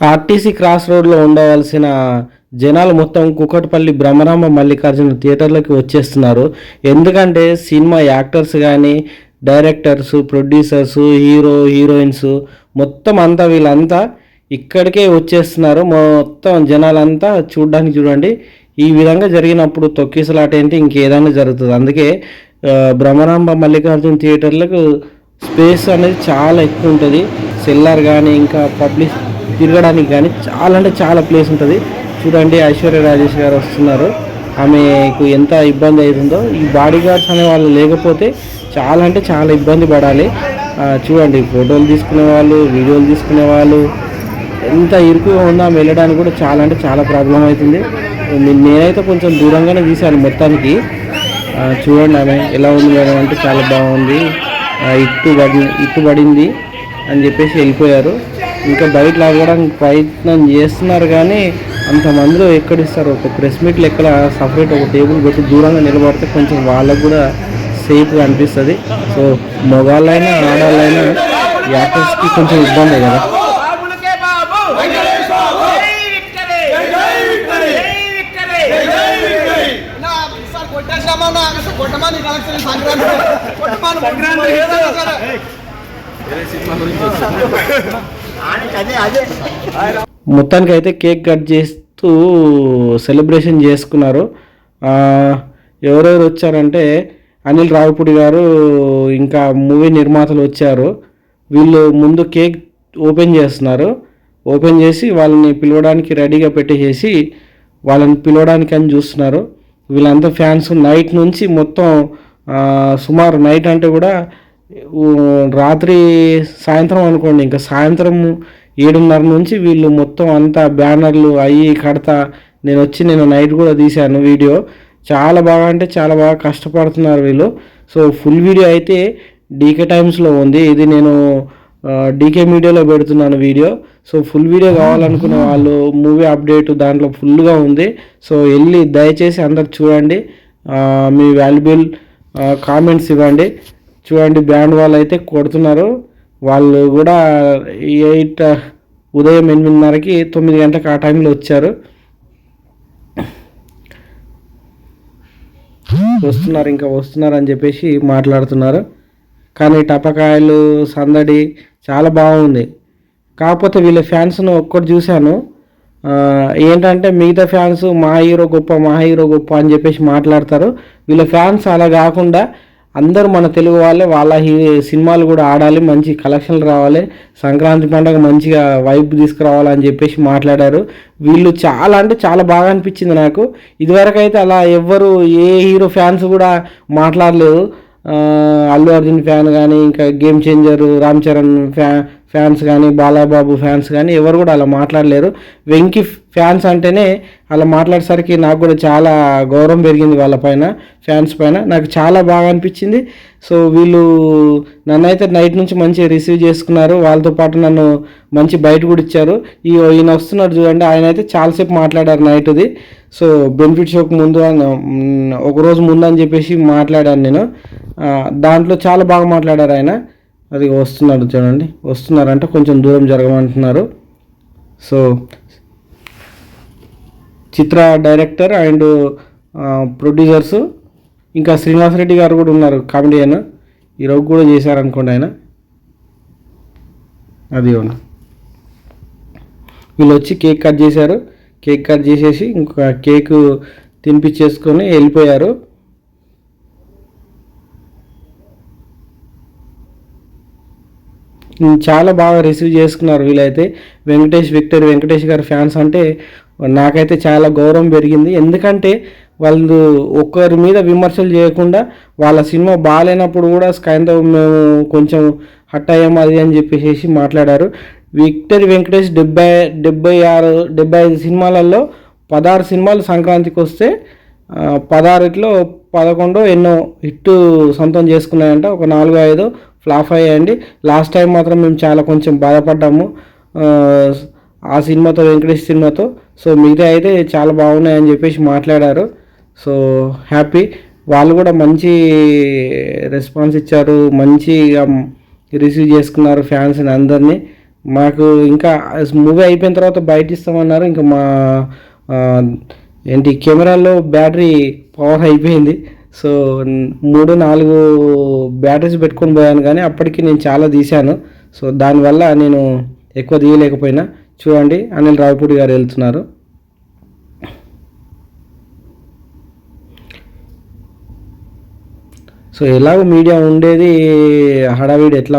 RTC cross రోడ్లో ఉండవలసిన జనాలు మొత్తం కుకట్పల్లి బ్రహ్మరామ మల్లికార్జున థియేటర్లోకి వచ్చేస్తున్నారు. ఎందుకంటే సినిమా యాక్టర్స్ కానీ డైరెక్టర్స్ ప్రొడ్యూసర్స్ హీరో హీరోయిన్స్ మొత్తం అంతా వీళ్ళంతా ఇక్కడికే వచ్చేస్తున్నారు. మొత్తం జనాలంతా చూడడానికి చూడండి. ఈ విధంగా జరిగినప్పుడు తొక్కిసలాట ఏంటి? ఇంకేదైనా జరుగుతుంది. అందుకే బ్రహ్మరాంబ మల్లికార్జున థియేటర్లకు స్పేస్ అనేది చాలా ఎక్కువ ఉంటుంది. సెల్లార్ కానీ ఇంకా పబ్లిక్ తిరగడానికి కానీ చాలా అంటే చాలా ప్లేస్ ఉంటుంది. చూడండి ఐశ్వర్య రాజేష్ గారు వస్తున్నారు. ఆమెకు ఎంత ఇబ్బంది అవుతుందో ఈ బాడీ గార్డ్స్ అనే వాళ్ళు లేకపోతే చాలా అంటే చాలా ఇబ్బంది పడాలి. చూడండి ఫోటోలు తీసుకునే వాళ్ళు వీడియోలు తీసుకునే వాళ్ళు ఎంత ఇరుకుగా ఉందో ఆమె వెళ్ళడానికి కూడా చాలా అంటే చాలా ప్రాబ్లం అవుతుంది. నేనైతే కొంచెం దూరంగానే తీశాను మొత్తానికి. చూడండి ఆమె ఎలా ఉంది మేడం అంటే చాలా బాగుంది. ఇట్టు పడి ఇట్టు పడింది అని చెప్పేసి వెళ్ళిపోయారు. ఇంకా బయట లాగడానికి ప్రయత్నం చేస్తున్నారు కానీ అంతమందిలో ఎక్కడిస్తారు ఒక ప్రెస్ మీట్లు ఎక్కడ సపరేట్ ఒక టేబుల్ పెట్టి దూరంగా నిలబడితే కొంచెం వాళ్ళకు కూడా సేఫ్గా అనిపిస్తుంది. సో మగవాళ్ళైనా ఆడవాళ్ళైనా యాక్టర్స్కి కొంచెం ఇబ్బంది కదా? సంక్రాంతి అదే మొత్తానికి అయితే కేక్ కట్ చేస్తూ సెలబ్రేషన్ చేసుకున్నారు. ఎవరెవరు వచ్చారంటే అనిల్ రావుపూడి గారు ఇంకా మూవీ నిర్మాతలు వచ్చారు. వీళ్ళు ముందు కేక్ ఓపెన్ చేస్తున్నారు. ఓపెన్ చేసి వాళ్ళని పిలవడానికి రెడీగా పెట్టేసేసి వాళ్ళని పిలవడానికి అని చూస్తున్నారు. వీళ్ళంతా ఫ్యాన్స్ నైట్ నుంచి మొత్తం సుమారు నైట్ అంటే కూడా రాత్రి సాయంత్రం అనుకోండి ఇంకా సాయంత్రం ఏడున్నర నుంచి వీళ్ళు మొత్తం అంతా బ్యానర్లు అయ్యి కడతా నేను వచ్చి నేను నైట్ కూడా తీశాను వీడియో. చాలా బాగా అంటే చాలా బాగా కష్టపడుతున్నారు వీళ్ళు. సో ఫుల్ వీడియో అయితే డీకే టైమ్స్లో ఉంది. ఇది నేను డీకే మీడియాలో పెడుతున్నాను వీడియో. సో ఫుల్ వీడియో కావాలనుకున్న వాళ్ళు మూవీ అప్డేట్ దాంట్లో ఫుల్గా ఉంది. సో వెళ్ళి దయచేసి అందరు చూడండి. మీ వాల్యుబుల్ కామెంట్స్ ఇవ్వండి. చూడండి బ్యాండ్ వాళ్ళు అయితే కొడుతున్నారు. వాళ్ళు కూడా ఎయిట్ ఉదయం ఎనిమిదిన్నరకి తొమ్మిది గంటలకు ఆ టైంలో వచ్చారు. వస్తున్నారు ఇంకా వస్తున్నారు అని చెప్పేసి మాట్లాడుతున్నారు. కానీ టపకాయలు సందడి చాలా బాగుంది. కాకపోతే వీళ్ళ ఫ్యాన్స్ను ఒక్కటి చూశాను. ఏంటంటే మిగతా ఫ్యాన్స్ మా హీరో గొప్ప మా హీరో గొప్ప అని చెప్పేసి మాట్లాడతారు. వీళ్ళ ఫ్యాన్స్ అలా కాకుండా అందరూ మన తెలుగు వాళ్ళే వాళ్ళ హీ సినిమాలు కూడా ఆడాలి మంచి కలెక్షన్లు రావాలి సంక్రాంతి పండుగ మంచిగా వైబ్ తీసుకురావాలి అని చెప్పేసి మాట్లాడారు. వీళ్ళు చాలా అంటే చాలా బాగా అనిపించింది నాకు. ఇదివరకైతే అలా ఎవ్వరు ఏ హీరో ఫ్యాన్స్ కూడా మాట్లాడలేదు. అల్లు అర్జున్ ఫ్యాన్ కానీ ఇంకా గేమ్ చేంజర్ రామ్ చరణ్ ఫ్యా ఫ్యాన్స్ కానీ బాలాబాబు ఫ్యాన్స్ కానీ ఎవరు కూడా అలా మాట్లాడలేరు. వెంకీ ఫ్యాన్స్ అంటేనే అలా మాట్లాడేసరికి నాకు కూడా చాలా గౌరవం పెరిగింది వాళ్ళ పైన ఫ్యాన్స్ పైన. నాకు చాలా బాగా అనిపించింది. సో వీళ్ళు నన్ను అయితే నైట్ నుంచి మంచిగా రిసీవ్ చేసుకున్నారు. వాళ్ళతో పాటు నన్ను మంచి బయట కూడా ఇచ్చారు. ఈ ఈయన వస్తున్నాడు చూడండి ఆయన అయితే చాలాసేపు మాట్లాడారు నైట్ది. సో బెనిఫిట్ షోకి ముందు ఒక రోజు ముందు అని చెప్పేసి మాట్లాడాను నేను. దాంట్లో చాలా బాగా మాట్లాడారు ఆయన. అది వస్తున్నాడు చూడండి. వస్తున్నారంటే కొంచెం దూరం జరగమంటున్నారు. సో చిత్ర డైరెక్టర్ అండ్ ప్రొడ్యూసర్స్ ఇంకా శ్రీనివాసరెడ్డి గారు కూడా ఉన్నారు కామెడియన్ ఈరోజు కూడా చేశారనుకోండి ఆయన. అది అవును వీళ్ళు వచ్చి కేక్ కట్ చేశారు. కేక్ కట్ చేసేసి ఇంకా కేక్ తినిపించేసుకొని వెళ్ళిపోయారు. చాలా బాగా రిసీవ్ చేసుకున్నారు వీళ్ళైతే. వెంకటేష్ విక్టర్ వెంకటేష్ గారి ఫ్యాన్స్ అంటే నాకైతే చాలా గౌరవం పెరిగింది. ఎందుకంటే వాళ్ళు ఒక్కరి మీద విమర్శలు చేయకుండా వాళ్ళ సినిమా బాగాలేనప్పుడు కూడా స్కైన్తో మేము కొంచెం హట్ అయ్యాము అది అని చెప్పేసి మాట్లాడారు. విక్టర్ వెంకటేష్ డెబ్బై డెబ్బై ఆరు డెబ్బై ఐదు సినిమాలలో పదహారు సినిమాలు సంక్రాంతికి వస్తే పదహారులో పదకొండు ఎన్నో హిట్ సొంతం చేసుకున్నాయంట. ఒక నాలుగు ఐదు ఫ్లాప్ అయ్యాయండి. లాస్ట్ టైం మాత్రం మేము చాలా కొంచెం బాధపడ్డాము. ఆ, సినిమాతో వెంకటేష్ సినిమాతో. సో మిగతా అయితే చాలా బాగున్నాయని చెప్పేసి మాట్లాడారు. So happy. వాళ్ళు కూడా మంచి రెస్పాన్స్ ఇచ్చారు. మంచిగా um, రిసీవ్ చేసుకున్నారు ఫ్యాన్స్ని అందరినీ. మాకు ఇంకా మూవీ అయిపోయిన తర్వాత బయట ఇస్తామన్నారు. ఇంకా మా ఏంటి కెమెరాలో బ్యాటరీ పవర్ అయిపోయింది. సో మూడు నాలుగు బ్యాటరీస్ పెట్టుకొని పోయాను కానీ అప్పటికి నేను చాలా తీశాను. సో దానివల్ల నేను ఎక్కువ తీయలేకపోయినా. చూడండి అనిల్ రావిపూడి గారు వెళ్తున్నారు. సో ఎలాగో మీడియా ఉండేది హడావిడి ఎట్లా